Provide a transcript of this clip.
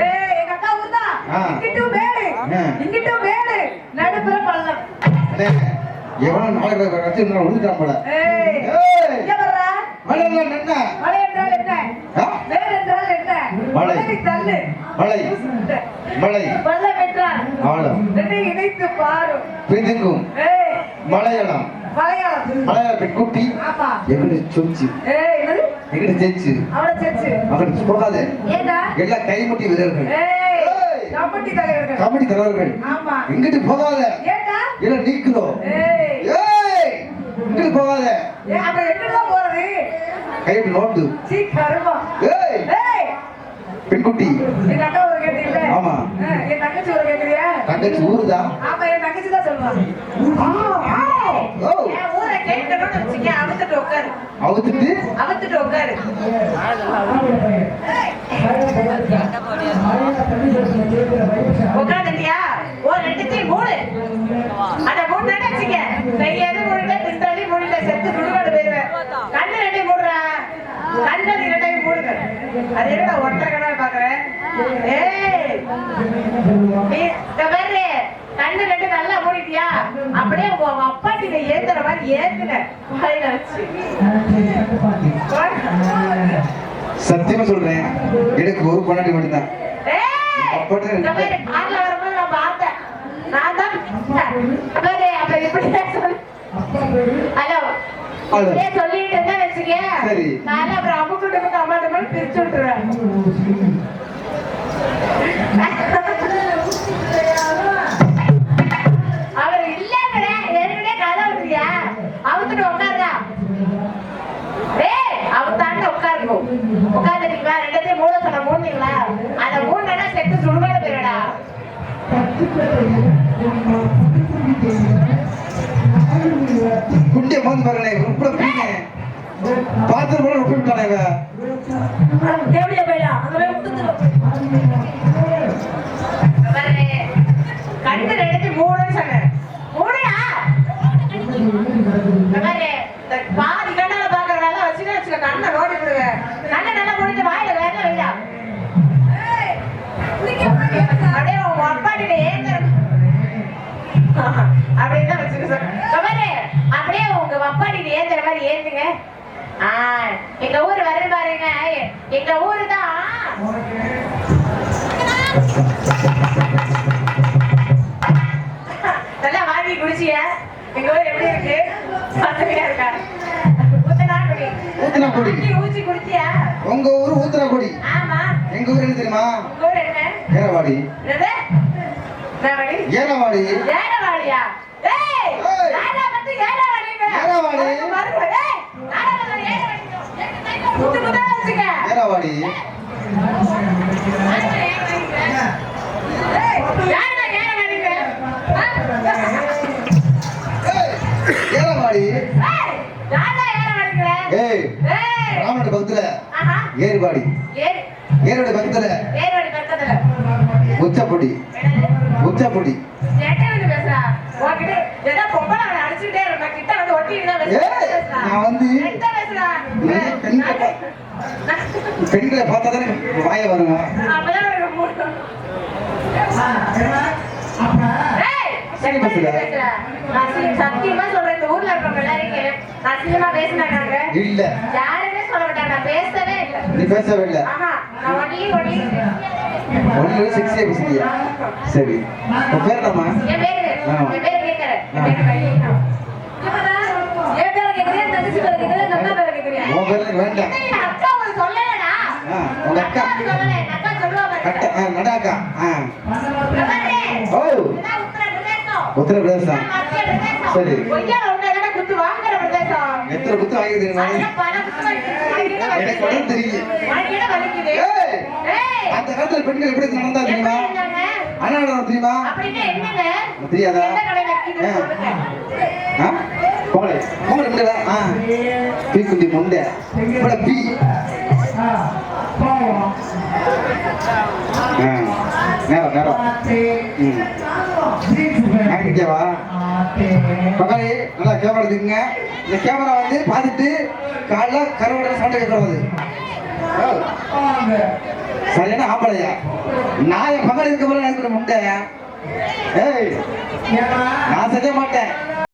ஏய் எங்க அக்கா ஊர் தான் ஆ. இங்கிட்டும் மேடு ஆ. இங்கிட்டும் மேடு நடுப்புற பள்ளம். அடே, எவனோ நாளைக்கு வச்சு இன்னும் விழுந்துட்டான் போல. ஏய் ஏய், இங்க வர்றா? மழை எல்லாம் நின்ன. மலை என்றால் என்ன? ஆ? மேடு என்றால் என்ன? மலை. மலை தள்ளு. மலை மலை பள்ளம் என்றால் ஆழம். ரெண்டை இணைத்து பாரும். பிதுங்கும். ஏய். மலையாளம் மலையாளம். மலையாள பெண்குட்டி. ஆமா எங்கிட்ட சொச்சு எங்கிட்ட ஜெயிச்சு அவளை சேர்த்து அவனுக்கு போகாத எல்லாம் கைமுட்டி வீரர்கள். கமிட்டி தலைவர்கள். எங்கிட்டு போகாத. எல்லாம் நீக்கிறோம் இங்கிட்டு போகாத. கைட்டு நோட்டு பெண்குட்டி. ஆமா. என் தங்கச்சி ஒரு கேக்குறியா? தங்கச்சி ஊருதா? ஆமா என் தங்கச்சி தான் சொல்லுவாங்க ஓ என் ஊரை கேட்கணும்னு வச்சுக்க அவுத்துட்டு உட்காரு. அவுத்துட்டு? அவுத்துட்டு உட்காரு. உட்காந்துட்டியா? ஒரு ரெண்டுத்தையும் மூணு அத மூணு மூணுல செத்து சுடுகாடு போயிருவேன். கண்ணு ரெண்டையும் மூடுறா. கண்ணு இரண்டையும் மூடுங்க. அது என்ன ஒற்றை கண்ணா பாக்குறேன் ஏய் கண்ணு ரெண்டு நல்லா மூடிட்டியா அப்படியே உங்க உங்க அப்பாட்டி நீ ஏத்துற மாதிரி ஏத்துன வாயில வச்சு சத்தியமா சொல்றேன் எனக்கு ஒரு பொண்டாட்டி மட்டும்தான் கார்ல வரும்போது நான் பார்த்தேன். நான் தான் அப்ப சொல்லு. ஹலோ சொல்லிட்டு இருந்தா வச்சுக்க. சரி. நான் அப்புறம் அமுக்கு டுமுக்கு அம்மா டுமுக்கு பிரிச்சு விட்டுருவேன். உட்காருங்க. உட்கார்ந்துட்டீங்களா? ரெண்டுத்தையும் மூட சொன்ன மூடுனீங்களா? அந்த மூடுனா செத்து சுடுகாடு போயிடுடா. குண்டிய மோந்து பாருங்க ரொம்ப பீங்க பாத்திரம் போல ரொம்ப விட்டானே இவன். தேவடியா போயிடா, சொன்னேன். மூடுடா. இந்த பாரு, அப்படின்னு தான் வச்சுக்க அப்படியே உங்க அப்பாட்டிட்ட ஏத்துற மாதிரி ஏத்துங்க. ஆ, எங்க ஊர் வர பாருங்க. எங்க ஊரு தான். நல்லா வாங்கி குடிச்சிய? எங்க ஊர் எப்படி இருக்கு? பசுமையா இருக்கா? ஊத்தனாக்குடி. ஊத்தனாக்குடி. ஊத்தி குடிச்சியா? உங்க ஊரு ஊத்துறாக்குடி ஆமா. எங்க ஊர் என்ன தெரியுமா? என்னது? ஏரவாடி ஏனவாடியா ஏய். நானா வந்து ஏனவாடிங்க ஏனவாடி. மறுபடியும் ஏய் நானா வந்து ஏனவாடி வச்சுக்க. ஏரவாடி ஏய் ராமனோட பக்கத்துல. ஏறுவாடி. ஏரோட பக்கத்துல. உச்சப்பொடி. உச்சப்பொடி ஏய், நான் வந்து பெண்களை பார்த்தா தானே வாய வருங்க. சத்தியமா சொல்றேன். இந்த ஊர்ல இருக்கவங்க எல்லாரையும் நான் சீக்கிரமா பேசினாங்க இல்ல. யாருமே சொல்ல மாட்டாங்க. நான் பேசவே இல்லை. நீ பேசவே இல்ல. ஆஹா நான் ஒன்லி ஒன்லி ஒன்னு சிக்ஸே பேசுறியா சரி. உன் பேர் என்னம்மா? உன் பேர் வேண்டாம். உங்க அக்கா. நடாக்கா. ஓ. உத்தரப்பிரதேசம். சரி. எத்தனை குத்து வாங்கி தெரியுமா அதெல்லாம் பல குத்து வாங்கிட்டு உனக்கு எனக்கு உடம்பு தெரியும் உனக்கு என்ன வலிக்குது? ஏய், ஏய், அந்த காலத்துல பெண்கள் எப்படி நடந்தா தெரியுமா? அண்ணா நடனம் தெரியுமா? தெரியாதா? எந்த கடையில விக்குதுன்னு ஆ. பீ குண்டி முண்டை. இப்பட பீ. ஆ நேரம் நேரம். ஆக்கிட்டேவா பக்கலே நல்லா கேமரா எடுத்துக்கங்க. இந்த கேமரா வந்து பார்த்துட்டு காலைல கருவடை சண்டை கேட்கறது. சரியான ஆம்பளையா? என் பக்கம் இருக்க போல எனக்கு முண்டையா ஏய் நான் செய்ய மாட்டேன்.